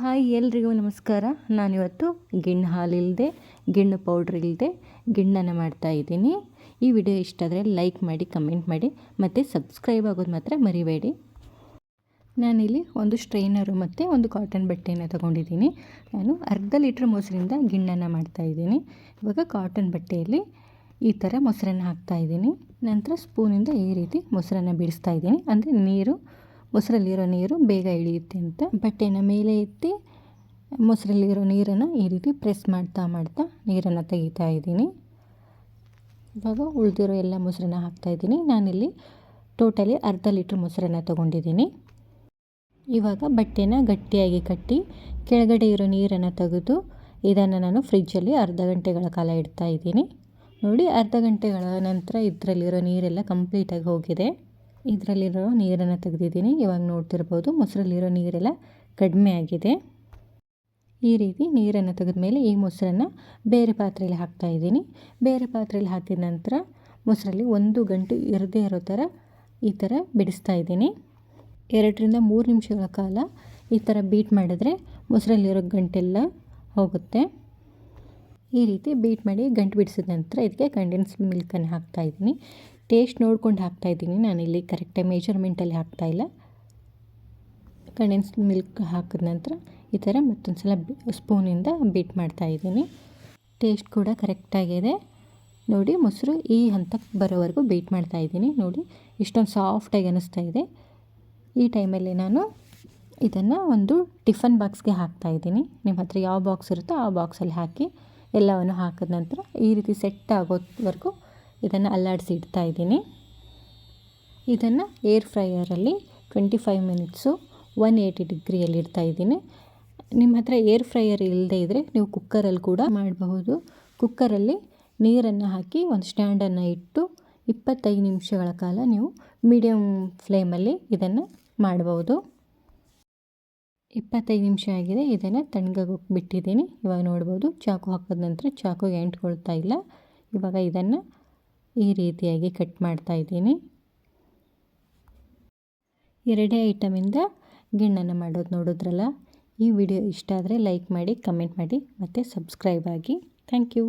Hi ಎಲ್ರಿಗೂ ನಮಸ್ಕಾರ. ನಾನಿವತ್ತು ಗಿಣ್ಣು ಹಾಲಿಲ್ಲದೆ ಗಿಣ್ಣು ಪೌಡ್ರ್ ಇಲ್ಲದೆ ಗಿಣ್ಣನ್ನು ಮಾಡ್ತಾ ಇದ್ದೀನಿ. ಈ ವಿಡಿಯೋ ಇಷ್ಟ ಆದರೆ ಲೈಕ್ ಮಾಡಿ ಕಮೆಂಟ್ ಮಾಡಿ, ಮತ್ತು ಸಬ್ಸ್ಕ್ರೈಬ್ ಆಗೋದು ಮಾತ್ರ ಮರಿಬೇಡಿ. ನಾನಿಲ್ಲಿ ಒಂದು ಸ್ಟ್ರೈನರು ಮತ್ತು ಒಂದು ಕಾಟನ್ ಬಟ್ಟೆಯನ್ನು ತೊಗೊಂಡಿದ್ದೀನಿ. ನಾನು ಅರ್ಧ ಲೀಟ್ರ್ ಮೊಸರಿಂದ ಗಿಣ್ಣನ್ನು ಮಾಡ್ತಾಯಿದ್ದೀನಿ ಇವಾಗ ಕಾಟನ್ ಬಟ್ಟೆಯಲ್ಲಿ ಈ ಥರ ಮೊಸರನ್ನು ಹಾಕ್ತಾಯಿದ್ದೀನಿ ನಂತರ ಸ್ಪೂನಿಂದ ಈ ರೀತಿ ಮೊಸರನ್ನು ಬಿಡಿಸ್ತಾ ಇದ್ದೀನಿ. ಅಂದರೆ ನೀರು ಮೊಸರಲ್ಲಿರೋ ನೀರು ಬೇಗ ಇಳಿಯುತ್ತೆ ಅಂತ. ಬಟ್ಟೆನ ಮೇಲೆ ಎತ್ತಿ ಮೊಸರಲ್ಲಿರೋ ನೀರನ್ನು ಈ ರೀತಿ ಪ್ರೆಸ್ ಮಾಡ್ತಾ ಮಾಡ್ತಾ ನೀರನ್ನು ತೆಗಿತಾ ಇದ್ದೀನಿ. ಇವಾಗ ಉಳಿದಿರೋ ಎಲ್ಲ ಮೊಸರನ್ನ ಹಾಕ್ತಾಯಿದ್ದೀನಿ ನಾನಿಲ್ಲಿ ಟೋಟಲಿ ಅರ್ಧ ಲೀಟ್ರ್ ಮೊಸರನ್ನ ತೊಗೊಂಡಿದ್ದೀನಿ. ಇವಾಗ ಬಟ್ಟೆನ ಗಟ್ಟಿಯಾಗಿ ಕಟ್ಟಿ ಕೆಳಗಡೆ ಇರೋ ನೀರನ್ನು ತೆಗೆದು ಇದನ್ನು ನಾನು ಫ್ರಿಜ್ಜಲ್ಲಿ ಅರ್ಧ ಗಂಟೆಗಳ ಕಾಲ ಇಡ್ತಾ ಇದ್ದೀನಿ. ನೋಡಿ, ಅರ್ಧ ಗಂಟೆಗಳ ನಂತರ ಇದರಲ್ಲಿರೋ ನೀರೆಲ್ಲ ಕಂಪ್ಲೀಟಾಗಿ ಹೋಗಿದೆ. ಇದರಲ್ಲಿರೋ ನೀರನ್ನು ತೆಗೆದಿದ್ದೀನಿ. ಇವಾಗ ನೋಡ್ತಿರ್ಬೋದು ಮೊಸರಲ್ಲಿರೋ ನೀರೆಲ್ಲ ಕಡಿಮೆ ಆಗಿದೆ. ಈ ರೀತಿ ನೀರನ್ನು ತೆಗೆದ ಮೇಲೆ ಈ ಮೊಸರನ್ನು ಬೇರೆ ಪಾತ್ರೆಯಲ್ಲಿ ಹಾಕ್ತಾಯಿದ್ದೀನಿ ಬೇರೆ ಪಾತ್ರೆಯಲ್ಲಿ ಹಾಕಿದ ನಂತರ ಮೊಸರಲ್ಲಿ ಒಂದು ಗಂಟೆ ಇರದೇ ಇರೋ ಥರ ಈ ಥರ ಬಿಡಿಸ್ತಾ ಇದ್ದೀನಿ. ಎರಡರಿಂದ ಮೂರು ನಿಮಿಷಗಳ ಕಾಲ ಈ ಥರ ಬೀಟ್ ಮಾಡಿದ್ರೆ ಮೊಸರಲ್ಲಿರೋ ಗಂಟೆಲ್ಲ ಹೋಗುತ್ತೆ. ಈ ರೀತಿ ಬೀಟ್ ಮಾಡಿ ಗಂಟು ಬಿಡಿಸಿದ ನಂತರ ಇದಕ್ಕೆ ಕಂಡೆನ್ಸ್ ಮಿಲ್ಕನ್ನು ಹಾಕ್ತಾಯಿದ್ದೀನಿ ಟೇಸ್ಟ್ ನೋಡ್ಕೊಂಡು ಹಾಕ್ತಾಯಿದ್ದೀನಿ ನಾನಿಲ್ಲಿ ಕರೆಕ್ಟಾಗಿ ಮೆಜರ್ಮೆಂಟಲ್ಲಿ ಹಾಕ್ತಾಯಿಲ್ಲ ಕಂಡೆನ್ಸ್ ಮಿಲ್ಕ್ ಹಾಕಿದ ನಂತರ ಈ ಥರ ಮತ್ತೊಂದು ಸಲ ಸ್ಪೂನಿಂದ ಬೀಟ್ ಮಾಡ್ತಾಯಿದ್ದೀನಿ ಟೇಸ್ಟ್ ಕೂಡ ಕರೆಕ್ಟಾಗಿದೆ ನೋಡಿ ಮೊಸರು ಈ ಹಂತಕ್ಕೆ ಬರೋವರೆಗೂ ಬೀಟ್ ಮಾಡ್ತಾಯಿದ್ದೀನಿ ನೋಡಿ ಇಷ್ಟೊಂದು ಸಾಫ್ಟಾಗಿ ಅನ್ನಿಸ್ತಾ ಇದೆ. ಈ ಟೈಮಲ್ಲಿ ನಾನು ಇದನ್ನು ಒಂದು ಟಿಫನ್ ಬಾಕ್ಸ್ಗೆ ಹಾಕ್ತಾಯಿದ್ದೀನಿ ನಿಮ್ಮ ಹತ್ರ ಯಾವ ಬಾಕ್ಸ್ ಇರುತ್ತೋ ಆ ಬಾಕ್ಸಲ್ಲಿ ಹಾಕಿ ಎಲ್ಲವನ್ನು ಹಾಕಿದ ನಂತರ ಈ ರೀತಿ ಸೆಟ್ ಆಗೋವರೆಗೂ ಇದನ್ನು ಅಲ್ಲಾಡಿಸಿ ಇಡ್ತಾ ಇದ್ದೀನಿ. ಇದನ್ನು air ಫ್ರೈಯರಲ್ಲಿ twenty five minutes one eighty ಡಿಗ್ರಿಯಲ್ಲಿ ಇಡ್ತಾ ಇದ್ದೀನಿ. ನಿಮ್ಮ ಹತ್ರ ಏರ್ ಫ್ರೈಯರ್ ಇಲ್ಲದೇ ಇದ್ದರೆ ನೀವು ಕುಕ್ಕರಲ್ಲಿ ಕೂಡ ಮಾಡಬಹುದು. ಕುಕ್ಕರಲ್ಲಿ ನೀರನ್ನು ಹಾಕಿ ಒಂದು ಸ್ಟ್ಯಾಂಡನ್ನು ಇಟ್ಟು ಇಪ್ಪತ್ತೈದು ನಿಮಿಷಗಳ ಕಾಲ ನೀವು ಮೀಡಿಯಮ್ ಫ್ಲೇಮಲ್ಲಿ ಇದನ್ನು ಮಾಡ್ಬೋದು ಇಪ್ಪತ್ತೈದು ನಿಮಿಷ ಆಗಿದೆ ಇದನ್ನು ತಣ್ಣಗಾಗೋಕೆ ಬಿಟ್ಟಿದ್ದೀನಿ ಇವಾಗ ನೋಡ್ಬೋದು, ಚಾಕು ಹಾಕಿದ ನಂತರ ಚಾಕುಗೆ ಎಂಟ್ಕೊಳ್ತಾ ಇಲ್ಲ. ಇವಾಗ ಇದನ್ನು ಈ ರೀತಿಯಾಗಿ ಕಟ್ ಮಾಡ್ತಾ ಇದ್ದೀನಿ. ಎರಡೇ ಐಟಮಿಂದ ಗಿಣ್ಣನ್ನು ಮಾಡೋದು ನೋಡಿದ್ರಲ್ಲ? ಈ ವಿಡಿಯೋ ಇಷ್ಟ ಆದರೆ ಲೈಕ್ ಮಾಡಿ, ಕಮೆಂಟ್ ಮಾಡಿ, ಮತ್ತು ಸಬ್ಸ್ಕ್ರೈಬ್ ಆಗಿ. Thank you.